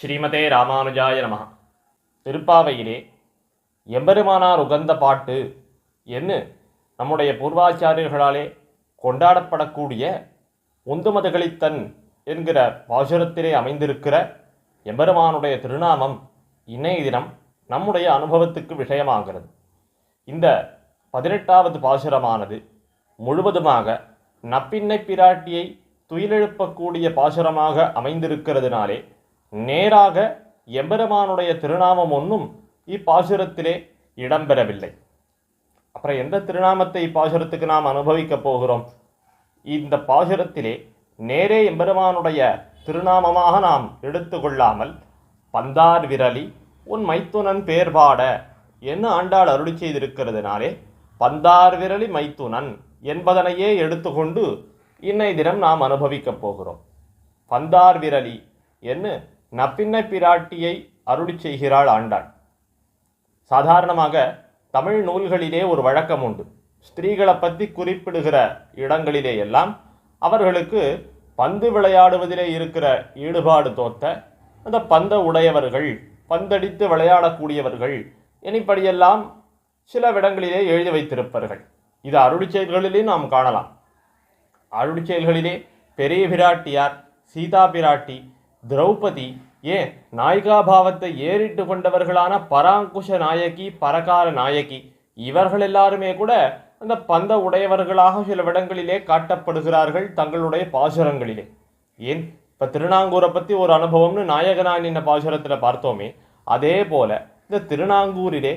ஸ்ரீமதே ராமானுஜாய நம. திருப்பாவையிலே எம்பெருமானார் உகந்த பாட்டு என்று நம்முடைய பூர்வாச்சாரியர்களாலே கொண்டாடப்படக்கூடிய உந்துமதுகளித்தன் என்கிற பாசுரத்திலே அமைந்திருக்கிற எம்பெருமானுடைய திருநாமம் இன்னைய தினம் நம்முடைய அனுபவத்துக்கு விஷயமாகிறது. இந்த பதினெட்டாவது பாசுரமானது முழுவதுமாக நப்பின்னை பிராட்டியை துயிலெழுப்பக்கூடிய பாசுரமாக அமைந்திருக்கிறதுனாலே நேராக எம்பெருமானுடைய திருநாமம் ஒன்றும் இப்பாசுரத்திலே இடம்பெறவில்லை. அப்புறம் எந்த திருநாமத்தை இப்பாசுரத்துக்கு நாம் அனுபவிக்கப் போகிறோம்? இந்த பாசுரத்திலே நேரே எம்பெருமானுடைய திருநாமமாக நாம் எடுத்துக்கொள்ளாமல் பந்தார் விரலி உன் மைத்துனன் பேர்பாட என்று ஆண்டாள் அருளி செய்திருக்கிறதுனாலே பந்தார் விரலி மைத்துனன் என்பதனையே எடுத்துக்கொண்டு இன்னை தினம் நாம் அனுபவிக்கப் போகிறோம். பந்தார் விரலி என்று நப்பின்னை பிராட்டியை அருளி செய்கிறாள் ஆண்டாள். சாதாரணமாக தமிழ் நூல்களிலே ஒரு வழக்கம் உண்டு. ஸ்திரீகளை பற்றி குறிப்பிடுகிற இடங்களிலே எல்லாம் அவர்களுக்கு பந்து விளையாடுவதிலே இருக்கிற ஈடுபாடு தோத்த அந்த பந்த உடையவர்கள் பந்தடித்து விளையாடக்கூடியவர்கள் இனிப்படியெல்லாம் சில இடங்களிலே எழுதி வைத்திருப்பார்கள். இது அருளி செயல்களிலே நாம் காணலாம். அருளி செயல்களிலே பெரிய பிராட்டியார் சீதா பிராட்டி திரௌபதி ஏன் நாயிகாபாவத்தை ஏறிட்டு கொண்டவர்களான பராங்குஷ நாயகி பரகார நாயகி இவர்கள் எல்லாருமே கூட அந்த பந்த உடையவர்களாக சில இடங்களிலே காட்டப்படுகிறார்கள் தங்களுடைய பாசுரங்களிலே. ஏன்? இப்போ திருநாங்கூரை பற்றி ஒரு அனுபவம்னு நாயகனான் என்ன பாசுரத்தில் பார்த்தோமே அதே போல இந்த திருநாங்கூரிலே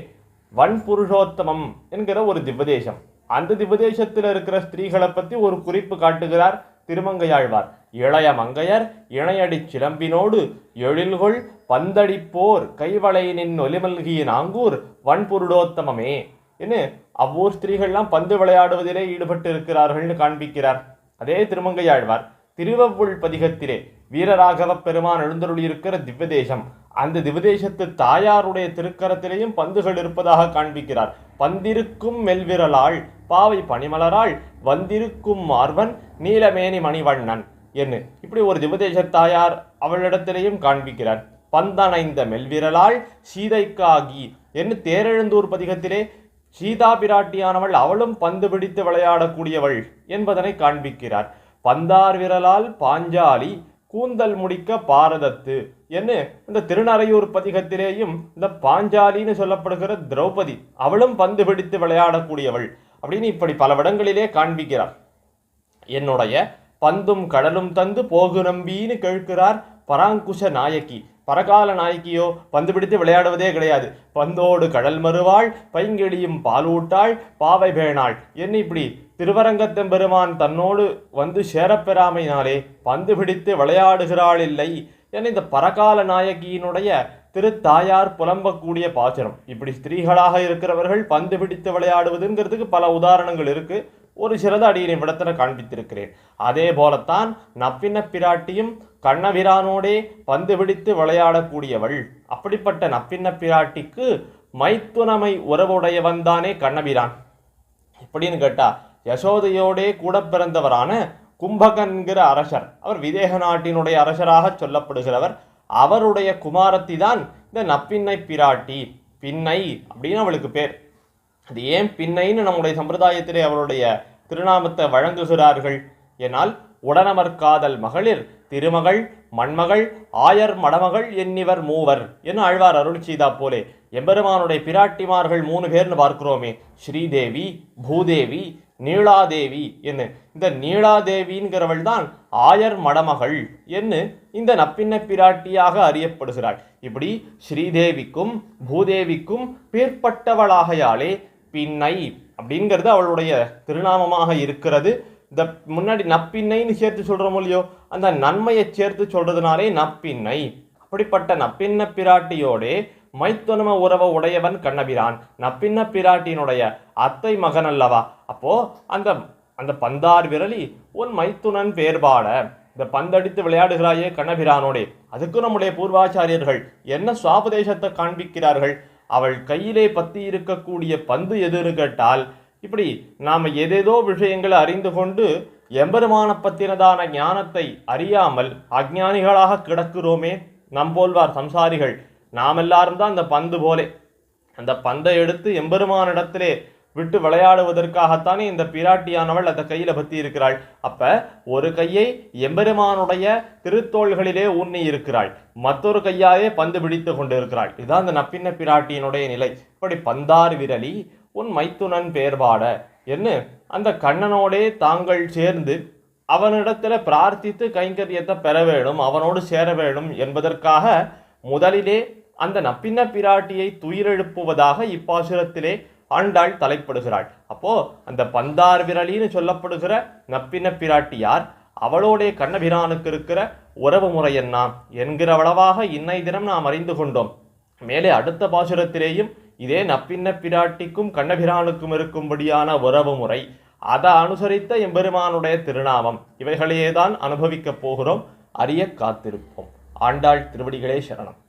வன்புருஷோத்தமம் என்கிற ஒரு திவ்வதேசம். அந்த திவ்வதேசத்தில் இருக்கிற ஸ்திரீகளை பற்றி ஒரு குறிப்பு காட்டுகிறார் திருமங்கையாழ்வார். இளைய மங்கையர் இணையடிச் சிலம்பினோடு எழில்கொள் பந்தடிப்போர் கைவளையினின் ஒலிமல்கிய நாங்கூர் வன்புருடோத்தமமே. என்று அவ்வூர் ஸ்திரீகள்லாம் பந்து விளையாடுவதிலே ஈடுபட்டு இருக்கிறார்கள்னு காண்பிக்கிறார். அதே திருமங்கையாழ்வார் திருவவுள் பதிகத்திலே வீரராகவ பெருமான் எழுந்தருளியிருக்கிற திவ்வதேசம் அந்த திவதேசத்து தாயாருடைய திருக்கரத்திலேயும் பந்துகள் இருப்பதாக காண்பிக்கிறார். பந்திருக்கும் மெல்விரலாள் பாவை பனிமலராள் வந்திருக்கும் மார்வன் நீலமேனி மணிவண்ணன். என்று இப்படி ஒரு திபதேசர் தாயார் அவளிடத்திலேயும் காண்பிக்கிறார் பந்தனைந்த மெல்விரலாள் சீதைக்காகி என்று தேரெழுந்தூர் பதிகத்திலே சீதா பிராட்டியானவள் அவளும் பந்து பிடித்து விளையாடக்கூடியவள் என்பதனை காண்பிக்கிறார். பந்தார் விரலால் பாஞ்சாலி கூந்தல் முடிக்க பாரதத்து என்று இந்த திருநறையூர் பதிகத்திலேயும் இந்த பாஞ்சாலின்னு சொல்லப்படுகிற திரௌபதி அவளும் பந்து பிடித்து விளையாடக்கூடியவள் அப்படின்னு இப்படி பல இடங்களிலே காண்பிக்கிறார். என்னுடைய பந்தும் கடலும் தந்து போகு நம்பின்னு கேட்கிறார் பராங்குஷ நாயகி. பரகால நாயக்கியோ பந்து பிடித்து விளையாடுவதே கிடையாது. பந்தோடு கடல் மறுவாள் பைங்கெளியும் பாலூட்டாள் பாவை பேணாள். என்ன இப்படி? திருவரங்கத்தெம்பெருமான் தன்னோடு வந்து சேரப்பெறாமையினாலே பந்து பிடித்து விளையாடுகிறாள் இல்லை என இந்த பரகால நாயகியினுடைய திருத்தாயார் புலம்பக்கூடிய பாசுரம். இப்படி ஸ்திரீகளாக இருக்கிறவர்கள் பந்து பிடித்து விளையாடுவதுங்கிறதுக்கு பல உதாரணங்கள் இருக்குது ஒரு சிறந்த அடியினை விடத்தில் காண்பித்திருக்கிறேன். அதே போலத்தான் நப்பின பிராட்டியும் கண்ணபிரானோடே பந்து பிடித்து விளையாடக்கூடியவள். அப்படிப்பட்ட நப்பின்ன பிராட்டிக்கு மைத்துனமை உறவுடையவன் தானே கண்ணபிரான். எப்படின்னு கேட்டா யசோதையோடே கூட பிறந்தவரான கும்பகன்கிற அரசர் அவர் விதேக நாட்டினுடைய அரசராக சொல்லப்படுகிறவர் அவருடைய குமாரத்தி தான் இந்த நப்பின்னை பிராட்டி. பின்னை அப்படின்னு அவளுக்கு பேர். அது ஏன் பின்னைன்னு நம்முடைய சம்பிரதாயத்திலே அவருடைய திருநாமத்தை வழங்குகிறார்கள் என்னால் உடனமர்காதல் மகளிர் திருமகள் மண்மகள் ஆயர் மடமகள் என்னிவர் மூவர் என்ன ஆழ்வார் அருள் செய்தா போலே. எம்பெருமானுடைய பிராட்டிமார்கள் மூணு பேர்னு பார்க்கிறோமே. ஸ்ரீதேவி பூதேவி நீலாதேவி என்ன. இந்த நீலாதேவிங்கிறவள் தான் ஆயர் மடமகள் என்று இந்த நப்பின்ன பிராட்டியாக அறியப்படுகிறாள். இப்படி ஸ்ரீதேவிக்கும் பூதேவிக்கும் பிற்பட்டவளாகையாலே பின்னை அப்படிங்கிறது அவளுடைய திருநாமமாக இருக்கிறது. இந்த முன்னாடி நப்பின்னைன்னு சேர்த்து சொல்கிறோம் இல்லையோ அந்த நன்மையை சேர்த்து சொல்கிறதுனாலே நப்பின்னை. அப்படிப்பட்ட நப்பின்ன பிராட்டியோடே மைத்துனம உறவ உடையவன் கண்ணபிரான். நப்பின்ன பிராட்டியினுடைய அத்தை மகன் அல்லவா? அப்போ அந்த அந்த பந்தார் விரலி உன் மைத்துனன் பேர்பாட இந்த பந்தடித்து விளையாடுகிறாயே கண்ணபிரானோடே. அதுக்கு நம்முடைய பூர்வாச்சாரியர்கள் என்ன சுவாபதேசத்தை காண்பிக்கிறார்கள்? அவள் கையிலே பத்தி இருக்கக்கூடிய பந்து எதுன்னு கேட்டால் இப்படி நாம் எதேதோ விஷயங்களை அறிந்து கொண்டு எம்பெருமான பத்தினதான ஞானத்தை அறியாமல் அஞ்ஞானிகளாக கிடக்கிறோமே நம்போல்வார் சம்சாரிகள். நாம் எல்லாரும் தான் அந்த பந்து போலே. அந்த பந்தை எடுத்து எம்பெருமானிடத்திலே விட்டு விளையாடுவதற்காகத்தானே இந்த பிராட்டியானவள் அந்த கையில பத்தி இருக்கிறாள் அப்ப ஒரு கையை எம்பெருமானுடைய திருத்தோள்களிலே ஊன்னி இருக்கிறாள். மற்றொரு கையாலே பந்து பிடித்து கொண்டு இருக்கிறாள் இதுதான் அந்த நப்பின்ன பிராட்டியினுடைய நிலை. இப்படி பந்தார் விரலி உன் மைத்துனன் பேர்பாட என்ன? அந்த கண்ணனோடே தாங்கள் சேர்ந்து அவனிடத்துல பிரார்த்தித்து கைங்கரியத்தை பெற வேண்டும் அவனோடு சேர வேணும் என்பதற்காக முதலிலே அந்த நப்பின்ன பிராட்டியை துயிரெழுப்புவதாக இப்பாசுரத்திலே ஆண்டாள் தலைப்படுகிறாள். அப்போ அந்த பந்தார் விரலின்னு சொல்லப்படுகிற நப்பின்ன பிராட்டியார் அவளோடைய கண்ணபிரானுக்கு இருக்கிற உறவு முறை என்ன? என்கிறவளவாக இன்னை தினம் நாம் அறிந்து கொண்டோம். மேலே அடுத்த பாசுரத்திலேயும் இதே நப்பின்ன பிராட்டிக்கும் கண்ணபிரானுக்கும் இருக்கும்படியான உறவு முறை. அதை அனுசரித்த எம்பெருமானுடைய திருநாமம். இவைகளையே தான் அனுபவிக்கப் போகிறோம். அறிய காத்திருப்போம். ஆண்டாள் திருவடிகளே சரணம்.